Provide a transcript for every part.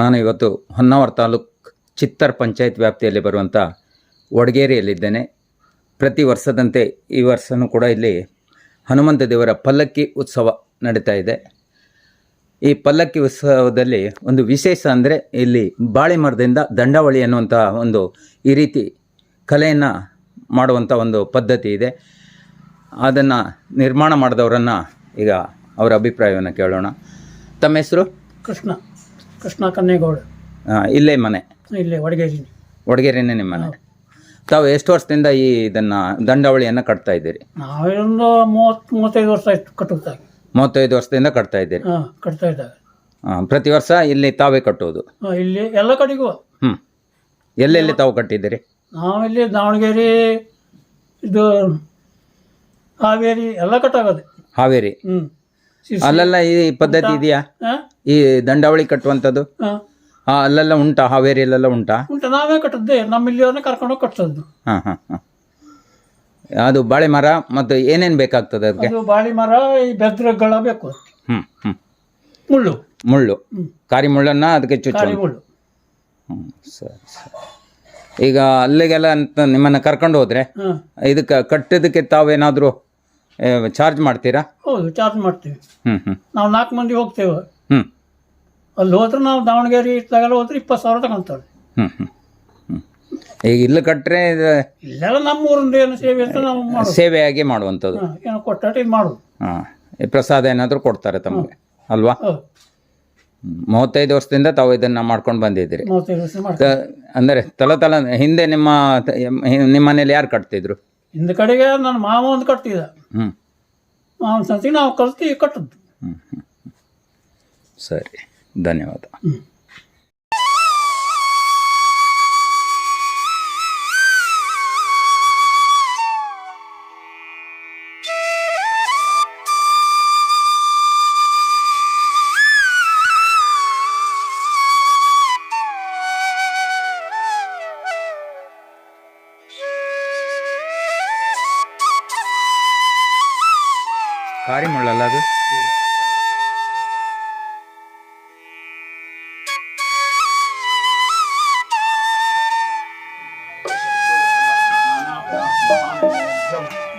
ನಾನು ಇವತ್ತು ಹೊನ್ನಾವರ ತಾಲೂಕ್ ಚಿತ್ತರ್ ಪಂಚಾಯತ್ ವ್ಯಾಪ್ತಿಯಲ್ಲಿ ಬರುವಂಥ ವಡಗೇರಿಯಲ್ಲಿದ್ದೇನೆ ಪ್ರತಿ ವರ್ಷದಂತೆ ಈ ವರ್ಷವೂ ಕೂಡ ಇಲ್ಲಿ ಹನುಮಂತ ದೇವರ ಪಲ್ಲಕ್ಕಿ ಉತ್ಸವ ನಡೀತಾ ಇದೆ. ಈ ಪಲ್ಲಕ್ಕಿ ಉತ್ಸವದಲ್ಲಿ ಒಂದು ವಿಶೇಷ ಅಂದರೆ ಇಲ್ಲಿ ಬಾಳೆ ಮರದಿಂದ ದಂಡಾವಳಿ ಅನ್ನುವಂಥ ಒಂದು ಈ ರೀತಿ ಕಲೆಯನ್ನು ಮಾಡುವಂಥ ಒಂದು ಪದ್ಧತಿ ಇದೆ. ಅದನ್ನು ನಿರ್ಮಾಣ ಮಾಡಿದವರನ್ನು ಈಗ ಅವರ ಅಭಿಪ್ರಾಯವನ್ನು ಕೇಳೋಣ. ತಮ್ಮ ಹೆಸರು? ಕೃಷ್ಣ. ಕೃಷ್ಣ ಕನ್ನೇಗೌಡ ಇಲ್ಲೇ ಮನೆ. ಇಲ್ಲೇ ವಡಗೇರಿ. ವಡಗೇರಿನೇ ನಿಮ್ಮ ಮನೆ. ತಾವು ಎಷ್ಟು ವರ್ಷದಿಂದ ಈ ಇದನ್ನ ದಂಡಾವಳಿಯನ್ನು ಕಟ್ತಾ ಇದ್ದೀರಿ? ನಾವೊಂದು ಮೂವತ್ತು ಮೂವತ್ತೈದು ವರ್ಷ ಆಯ್ತು ಮೂವತ್ತೈದು ವರ್ಷದಿಂದ ಕಟ್ತಾ ಇದ್ದೀರಿ. ಹಾಂ ಕಟ್ತಾ ಪ್ರತಿ ವರ್ಷ ಇಲ್ಲಿ ತಾವೇ ಕಟ್ಟುವುದು? ಹಾಂ ಇಲ್ಲಿ ಎಲ್ಲ ಕಡೆಗೂ ಹ್ಞೂ ಎಲ್ಲೆಲ್ಲಿ ತಾವು ಕಟ್ಟಿದ್ದೀರಿ? ನಾವಿಲ್ಲಿ ದಾವಣಗೆರೆ ಇದು ಹಾವೇರಿ ಎಲ್ಲ ಕಟ್ಟಾಗೋದು. ಹಾವೇರಿ. ಹ್ಞೂ ಅಲ್ಲೆಲ್ಲ ಈ ಪದ್ಧತಿ ಇದೆಯಾ? ಹಾಂ? ಈ ದಂಡಾವಳಿ ಕಟ್ಟುವಂಥದ್ದು? ಹಾಂ. ಅಲ್ಲೆಲ್ಲ ಉಂಟಾ? ಹಾವೇರಿಯಲ್ಲೆಲ್ಲ ಉಂಟಾ? ಉಂಟಾ. ನಾವೇ ಕಟ್ಟದ್ದೆ. ನಮ್ಮ ಇಲ್ಲಿಯವ್ರನ್ನ ಕರ್ಕೊಂಡು ಕಟ್ಸೋದು. ಹಾಂ ಹಾಂ ಹಾಂ. ಅದು ಬಾಳೆ ಮರ ಮತ್ತು ಏನೇನು ಬೇಕಾಗ್ತದೆ ಅದಕ್ಕೆ? ಬಾಳೆ ಬಾಳಿ ಮರ ಈ ಬೆದ್ರಗಳ ಬೇಕು ಹ್ಞೂ ಹ್ಞೂ ಮುಳ್ಳು. ಮುಳ್ಳು. ಕಾರಿ ಮುಳ್ಳನ್ನ ಅದಕ್ಕೆ ಚುಚ್ಚು ಕಾಳಿ ಮುಳ್ಳು. ಹ್ಞೂ ಸರಿ ಸರಿ. ಈಗ ಅಲ್ಲಿಗೆಲ್ಲ ಅಂತ ನಿಮ್ಮನ್ನು ಕರ್ಕೊಂಡು ಹೋದ್ರೆ ಹಾಂ. ಇದಕ್ಕೆ ಕಟ್ಟೋದಕ್ಕೆ ತಾವೇನಾದರೂ ಚಾರ್ಜ್ ಮಾಡ್ತೀರಾ? ಹೌದು ಚಾರ್ಜ್ ಮಾಡ್ತೀವಿ. ಹ್ಞೂ ಹ್ಞೂ ನಾವು ನಾಲ್ಕು ಮಂದಿ ಹೋಗ್ತೇವೆ. ಹ್ಞೂ ಅಲ್ಲಿ ಹೋದ್ರೆ ನಾವು ದಾವಣಗೆರೆ ಇತ್ತಾಗೆಲ್ಲ ಹೋದ್ರೆ ಇಪ್ಪತ್ತು ಸಾವಿರ ತಗೊಂತಾರೆ ಹ್ಞೂ ಹ್ಞೂ ಹ್ಞೂ ಈಗ ಇಲ್ಲಿ ಕಟ್ಟರೆ ಇಲ್ಲೆಲ್ಲ ನಮ್ಮ ಊರಿಂದ ಏನು ಸೇವೆ ಅಂತ ನಾವು ಮಾಡೋದು. ಸೇವೆಯಾಗಿ ಮಾಡುವಂಥದ್ದು. ಹಾಂ, ಏನೋ ಕೊಟ್ಟಾಟ ಇದು ಮಾಡೋದು. ಹಾಂ ಪ್ರಸಾದ ಏನಾದರೂ ಕೊಡ್ತಾರೆ ತಮಗೆ ಅಲ್ವಾ? ಹೌದು. ಹ್ಮ್. ಮೂವತ್ತೈದು ವರ್ಷದಿಂದ ತಾವು ಇದನ್ನು ಮಾಡ್ಕೊಂಡು ಬಂದಿದ್ದೀರಿ. ಮೂವತ್ತೈದು ವರ್ಷ ಮಾಡ್ತೀವಿ ತ- ಅಂದರೆ ತಲ ತಲ ಹಿಂದೆ ನಿಮ್ಮ ತ- ಎಮ್- ನಿಮ್ಮ ಮನೇಲಿ ಯಾರು ಕಟ್ತಿದ್ರು? ಹಿಂದ ಕಡೆಗೆ ನನ್ನ ಮಾವ ಒಂದು ಕಟ್ಟಿದ ಹ್ಞೂ ಮಾವನ ಸಂತಿಗೆ ನಾವು ಕಲ್ತು ಕಟ್ಟದ್ದು. ಹ್ಮ್ ಹ್ಞೂ ಸರಿ. ಧನ್ಯವಾದ. ಹ್ಞೂ ಕಾರಿ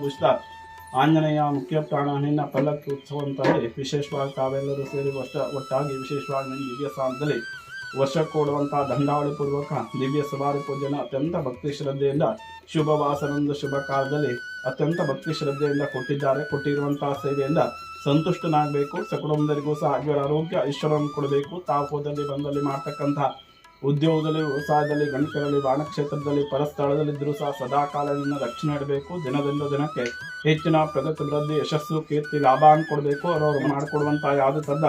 ಭೂಷಿತ ಆಂಜನೇಯ ಮುಖ್ಯ ಪ್ರಾಣಹೀನ ಪಲ್ಲಕ್ಕಿ ಉತ್ಸವ ಅಂತಂದರೆ ವಿಶೇಷವಾಗಿ ತಾವೆಲ್ಲರೂ ಸೇರಿ ವರ್ಷ ಒಟ್ಟಾಗಿ ವಿಶೇಷವಾಗಿ ನಿಮ್ಮ ದಿವ್ಯ ಸ್ಥಾನದಲ್ಲಿ ದಂಡಾವಳಿ ಪೂರ್ವಕ ದಿವ್ಯ ಸವಾರಿ ಪೂಜೆನ ಅತ್ಯಂತ ಭಕ್ತಿ ಶ್ರದ್ಧೆಯಿಂದ ಶುಭ ವಾಸನೊಂದು ಶುಭ ಕಾಲದಲ್ಲಿ ಅತ್ಯಂತ ಭಕ್ತಿ ಶ್ರದ್ಧೆಯಿಂದ ಕೊಟ್ಟಿದ್ದಾರೆ. ಕೊಟ್ಟಿರುವಂತಹ ಸೇವೆಯಿಂದ ಸಂತುಷ್ಟನಾಗಬೇಕು. ಸಕುಟುಂಬದರಿಗೂ ಸಹ ಇವರ ಆರೋಗ್ಯ, ಐಶ್ವರ್ಯವನ್ನು ಕೊಡಬೇಕು. ತಾವು ಹೋದಲ್ಲಿ ಬಂದಲ್ಲಿ ಮಾಡ್ತಕ್ಕಂಥ ಉದ್ಯೋಗದಲ್ಲಿ ವ್ಯವಸಾಯದಲ್ಲಿ ಗಣಿತದಲ್ಲಿ, ಬಾಣಕ್ಷೇತ್ರದಲ್ಲಿ, ಪರಸ್ಥಳದಲ್ಲಿದ್ದರೂ ಸಹ ಸದಾ ನಿನ್ನ ರಕ್ಷಣೆ ಇಡಬೇಕು ದಿನದಿಂದ ದಿನಕ್ಕೆ ಹೆಚ್ಚಿನ ಪ್ರಗತಿ ವೃದ್ಧಿ, ಯಶಸ್ಸು, ಕೀರ್ತಿ ಲಾಭವನ್ನು ಕೊಡಬೇಕು ಅವರವರು ಮಾಡಿಕೊಡುವಂತಹ ಯಾವುದೇ ತದ್ದ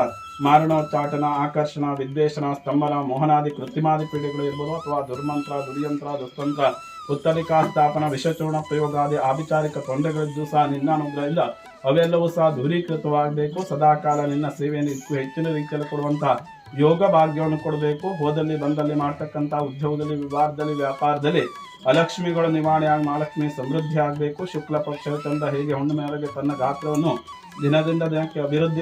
ಚಾಟನ, ಆಕರ್ಷಣ, ವಿದ್ವೇಷಣ, ಸ್ತಂಭನ, ಮೋಹನಾದಿ ಕೃತಿಮಾದಿ ಪೀಡೆಗಳು ಇರ್ಬೋದು ಅಥವಾ ದುರ್ಮಂತ್ರ, ದುರ್ಯಂತ್ರ, ದುಸ್ತಂತ್ರ ಉತ್ತರಿಕಾ ಸ್ಥಾಪನ, ವಿಷಚೂರ್ಣ ಪ್ರಯೋಗಾದಿ, ಆಭಿಚಾರಿಕ ತೊಂದರೆಗಳಿದ್ದು ಸಹ ನಿನ್ನ ಅನುಗ್ರಹದಿಂದ ಅವೆಲ್ಲವೂ ಸಹ ದೂರೀಕೃತವಾಗಬೇಕು. ಸದಾಕಾಲ ನಿನ್ನ ಸೇವೆಯನ್ನು ಹೆಚ್ಚಿನ ರೀತಿಯಲ್ಲಿ ಕೊಡುವಂತಹ ಯೋಗ ಭಾಗ್ಯವನ್ನು ಕೊಡಬೇಕು. ಹೋದಲ್ಲಿ, ಬಂದಲ್ಲಿ ಮಾಡ್ತಕ್ಕಂಥ ಉದ್ಯೋಗದಲ್ಲಿ, ವಿವಾಹದಲ್ಲಿ, ವ್ಯಾಪಾರದಲ್ಲಿ ಅಲಕ್ಷ್ಮಿಗಳ ನಿವಾರಣೆಯಾಗಿ ಮಹಾಲಕ್ಷ್ಮಿ ಸಮೃದ್ಧಿ ಆಗಬೇಕು. ಶುಕ್ಲ ಪಕ್ಷದ ತಂದ ಹೇಗೆ ಹುಣ್ಣಿಮೆಯವರೆಗೆ ತನ್ನ ಗಾತ್ರವನ್ನು ದಿನದಿಂದ ದಿನಕ್ಕೆ ಅಭಿವೃದ್ಧಿ